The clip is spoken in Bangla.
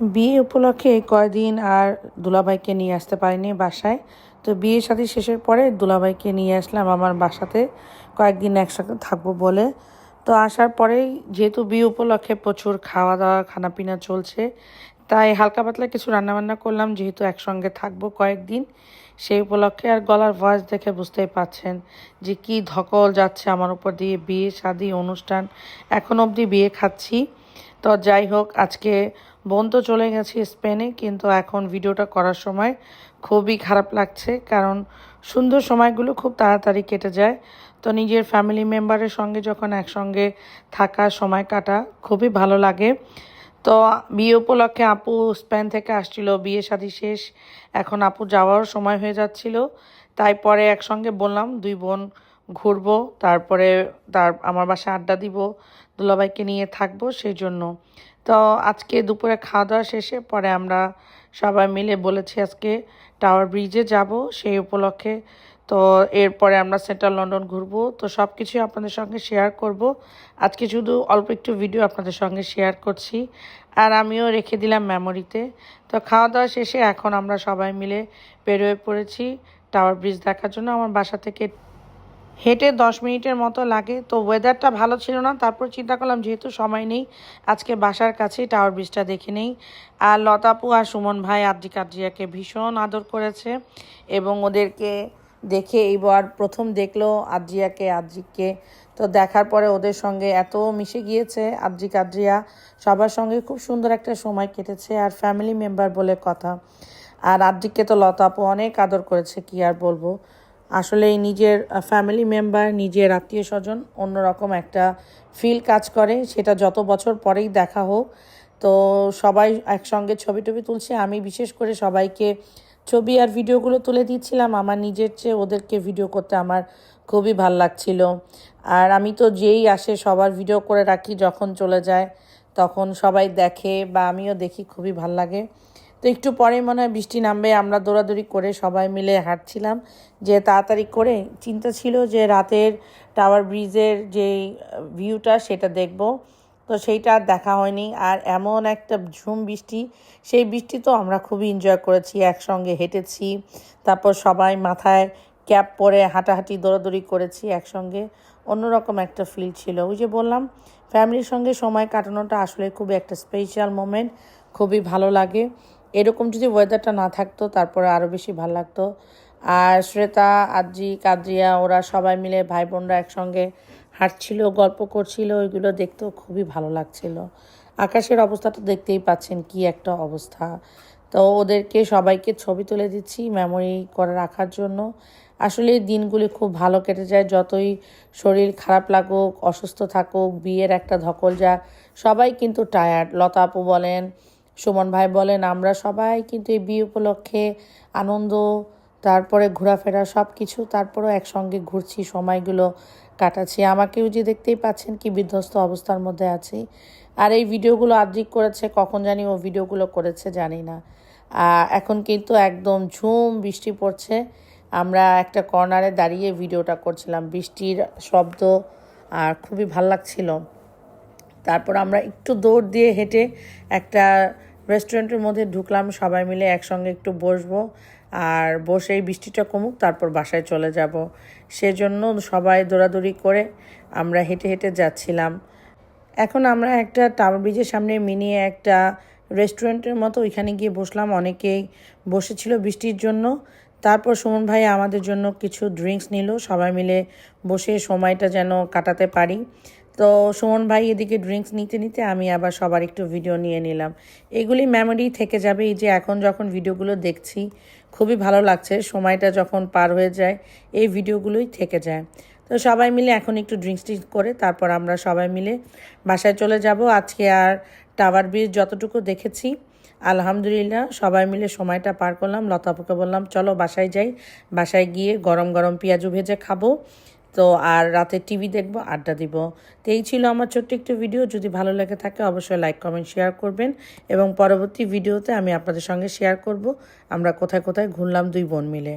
বিয়ে উপলক্ষে কয়দিন আর দুলাভাইকে নিয়ে আসতে পারিনি বাসায়। তো বিয়ে সাথে শেষের পরে দুলাভাইকে নিয়ে আসলাম আমার বাসাতে। কয়েকদিন একসাথে থাকব বলে। তো আসার পরেই যেহেতু বিয়ে উপলক্ষে প্রচুর খাওয়া দাওয়া খানাপিনা চলছে, তাই হালকা পাতলা কিছু রান্নাবান্না করলাম যেহেতু একসঙ্গে থাকব কয়েকদিন। সেই উপলক্ষে আর গলার ভয়েস দেখে বুঝতেই পাচ্ছেন যে কি ধকল যাচ্ছে আমার উপর দিয়ে বিয়ে, শাদি, অনুষ্ঠান। এখন অবধি বিয়ে খাচ্ছি। তো যাই হোক, আজকে বোন তো চলে গেছে স্পেনে, কিন্তু এখন ভিডিওটা করার সময় খুবই খারাপ লাগছে, কারণ সুন্দর সময়গুলো খুব তাড়াতাড়ি কেটে যায়। তো নিজের ফ্যামিলি মেম্বারের সঙ্গে যখন একসঙ্গে থাকা সময় কাটা, খুবই ভালো লাগে। তো বিয়ে উপলক্ষে আপু স্পেন থেকে আসছিল, বিয়ে শাদী শেষ। এখন আপু যাওয়ার সময় হয়ে যাচ্ছিল। তাই পরে একসঙ্গে বললাম, দুই বোন ঘুরবো, তারপরে তার, আমার বাসায় আড্ডা দিব, দুলাভাইকে নিয়ে থাকব সেই জন্য তো আজকে দুপুরে খাওয়া দাওয়া শেষে পরে আমরা সবাই মিলে বলেছি আজকে টাওয়ার ব্রিজে যাব সেই উপলক্ষে। তো এরপরে আমরা সেন্ট্রাল লন্ডন ঘুরবো। তো সব কিছুই আপনাদের সঙ্গে শেয়ার করব। আজকে শুধু অল্প একটু ভিডিও আপনাদের সঙ্গে শেয়ার করছি। আর আমিও রেখে দিলাম মেমোরিতে তো খাওয়া দাওয়া শেষে এখন আমরা সবাই মিলে বেরোয় পড়েছি টাওয়ার ব্রিজ দেখার জন্য। আমার বাসা থেকে হেঁটে দশ মিনিটের মতো লাগে। তো ওয়েদারটা ভালো ছিল না, তারপর চিন্তা করলাম যেহেতু সময় নেই, আজকে বাসার কাছেই টাওয়ার ব্রিজটা দেখে নেই। আর লতাপু আর সুমন ভাই আদ্রি কাদ্রিয়াকে ভীষণ আদর করেছে এবং ওদেরকে দেখে এইবার প্রথম দেখল আদ্রিয়াকে, আদ্রিককে। তো দেখার পরে ওদের সঙ্গে এত মিশে গিয়েছে আদ্রিক আদ্রিয়া সবার সঙ্গে খুব সুন্দর একটা সময় কেটেছে আর ফ্যামিলি মেম্বার বলে কথা। আর আদ্রিককে তো লতাপু অনেক আদর করেছে, কি আর বলব। আসলে নিজের ফ্যামিলি মেম্বার নিজের আত্মীয় স্বজন অন্যরকম একটা ফিল কাজ করে। সেটা যত বছর পরেই দেখা হোক, তো সবাই একসঙ্গে ছবি টবি তুলছে। আমি বিশেষ করে সবাইকে ছবি আর ভিডিওগুলো তুলে দিচ্ছিলাম। আমার নিজের চেয়ে ওদেরকে ভিডিও করতে আমার খুবই ভালো লাগছিল। আর আমি তো যেই আসে সবার ভিডিও করে রাখি, যখন চলে যায়, তখন সবাই দেখে বা আমিও দেখি, খুবই ভালো লাগে। তো একটু পরে মনে হয় বৃষ্টি নামবে, আমরা দৌড়াদৌড়ি করে সবাই মিলে হাঁটছিলাম। যে তাড়াতাড়ি করে চিন্তা ছিল যে রাতের টাওয়ার ব্রিজের যে ভিউটা সেটা দেখব। তো সেইটা আর দেখা হয়নি আর এমন একটা ঝুম বৃষ্টি, সেই বৃষ্টি তো আমরা খুবই এনজয় করেছি, একসঙ্গে হেঁটেছি, তারপর সবাই মাথায় ক্যাপ পরে হাঁটাহাঁটি, দৌড়াদৌড়ি করেছি একসঙ্গে। অন্যরকম একটা ফিল ছিল। ওই যে বললাম ফ্যামিলির সঙ্গে সময় কাটানোটা আসলে খুবই একটা স্পেশাল মোমেন্ট খুবই ভালো লাগে। এরকম যদি ওয়েদারটা না থাকতো, তারপরে আরও বেশি ভালো লাগতো। আর শ্রেতা আদ্রি কাদ্রিয়া, ওরা সবাই মিলে ভাই বোনরা একসঙ্গে হাঁটছিল, গল্প করছিল, ওইগুলো দেখতেও খুবই ভালো লাগছিল। আকাশের অবস্থাটা দেখতেই পাচ্ছেন কি একটা অবস্থা। তো ওদেরকে সবাইকে ছবি তুলে দিচ্ছি মেমোরি করে রাখার জন্য। আসলে দিনগুলি খুব ভালো কেটে যায়, যতই শরীর খারাপ লাগুক, অসুস্থ থাকুক, বিয়ের একটা ধকল যা, সবাই কিন্তু টায়ার্ড লতা আপু বলেন সুমন ভাই বলেন, আমরা সবাই কিন্তু এই বিয়ে উপলক্ষে আনন্দ, তারপরে ঘোরাফেরা সব কিছু তারপরেও একসঙ্গে ঘুরছি, সময়গুলো কাটাচ্ছি। আমাকেও যে দেখতেই পাচ্ছেন কি বিধ্বস্ত অবস্থার মধ্যে আছি। আর এই ভিডিওগুলো আদ্রিক করেছে, কখন জানি ও ভিডিওগুলো করেছে জানি না। এখন কিন্তু একদম ঝুম বৃষ্টি পড়ছে। আমরা একটা কর্নারে দাঁড়িয়ে ভিডিওটা করছিলাম। বৃষ্টির শব্দ আর খুবই ভালো লাগছিল। তারপর আমরা একটু দৌড় দিয়ে হেঁটে একটা রেস্টুরেন্টের মধ্যে ঢুকলাম, সবাই মিলে একসঙ্গে একটু বসবো। আর বসেই বৃষ্টিটা কমুক, তারপর বাসায় চলে যাব। সেজন্য সবাই দৌড়াদৌড়ি করে আমরা হেঁটে হেঁটে যাচ্ছিলাম। এখন আমরা একটা টাওয়ার ব্রিজের সামনে মিনি একটা রেস্টুরেন্টের মতো ওইখানে গিয়ে বসলাম। অনেকেই বসেছিল বৃষ্টির জন্য। তারপর সুমন ভাই আমাদের জন্য কিছু ড্রিঙ্কস নিল। সবাই মিলে বসে সময়টা যেন কাটাতে পারি। তো সুমন ভাই এদিকে ড্রিঙ্কস নিতে নিতে আমি আবার সবার একটু ভিডিও নিয়ে নিলাম। এগুলি মেমোরি থেকে যাবে। এই যে এখন যখন ভিডিওগুলো দেখছি, খুবই ভালো লাগছে। সময়টা যখন পার হয়ে যায়, এই ভিডিওগুলোই থেকে যায়। তো সবাই মিলে এখন একটু ড্রিঙ্কস টিঙ্কস করে, তারপর আমরা সবাই মিলে বাসায় চলে যাব। আজকে আর টাওয়ার ব্রিজ যতটুকু দেখেছি, আলহামদুলিল্লাহ সবাই মিলে সময়টা পার করলাম। লতাপুকে বললাম, চলো বাসায় যাই। বাসায় গিয়ে গরম গরম পেঁয়াজু ভেজে খাব। তো আর রাতে টিভি দেখব, আড্ডা দিব। তো এই ছিল আমার ছোট্ট একটি ভিডিও। যদি ভালো লেগে থাকে, অবশ্যই লাইক, কমেন্ট, শেয়ার করবেন এবং পরবর্তী ভিডিওতে আমি আপনাদের সঙ্গে শেয়ার করব। আমরা কোথায় কোথায় ঘুরলাম দুই বোন মিলে।